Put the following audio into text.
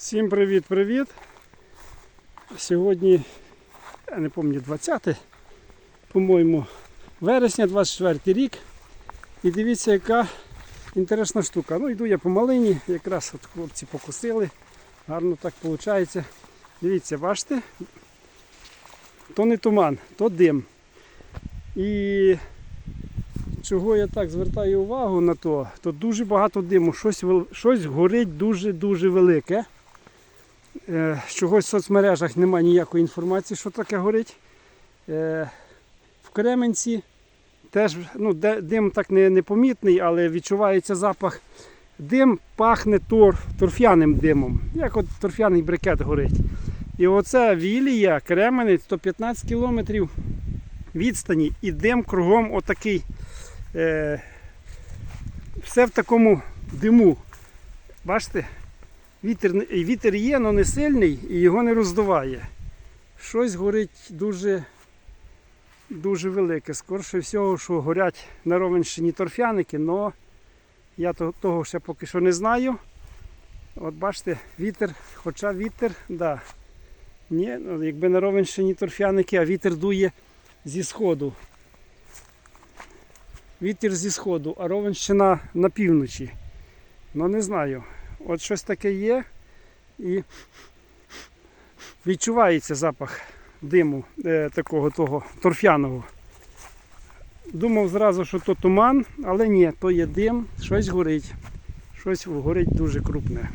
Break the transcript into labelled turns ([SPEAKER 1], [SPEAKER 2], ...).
[SPEAKER 1] Всім привіт-привіт. Сьогодні, я не пам'ятаю, 20, по-моєму, вересня, 24 рік. І дивіться, яка інтересна штука. Ну, йду я по малині, якраз от хлопці покусили. Гарно так виходить. Дивіться, бачите? То не туман, то дим. І чого я так звертаю увагу на то, то дуже багато диму, щось, щось горить дуже-дуже велике. Е, Чогось в соцмережах немає ніякої інформації, що таке горить. Е, В Кременці теж ну, дим так не, непомітний, але відчувається запах. Дим пахне торф, торф'яним димом, як от торф'яний брикет горить. І оце Вілія, Кременець, 115 кілометрів відстані і дим кругом отакий. Е, все в такому диму. Бачите? Вітер, вітер є, але не сильний і його не роздуває. Щось горить дуже, дуже велике. Скорше всього, що горять на Ровенщині торфяники, але я того ще поки що не знаю. От бачите, вітер, хоча вітер, да. Ні, ну, якби на Ровенщині торфяники, а вітер дує зі сходу. Вітер зі сходу, а Ровенщина на півночі. Ну не знаю. От щось таке є і відчувається запах диму е, такого того торфяного. Думав зразу, що то туман, але ні, то є дим, щось горить. Щось горить дуже крупне.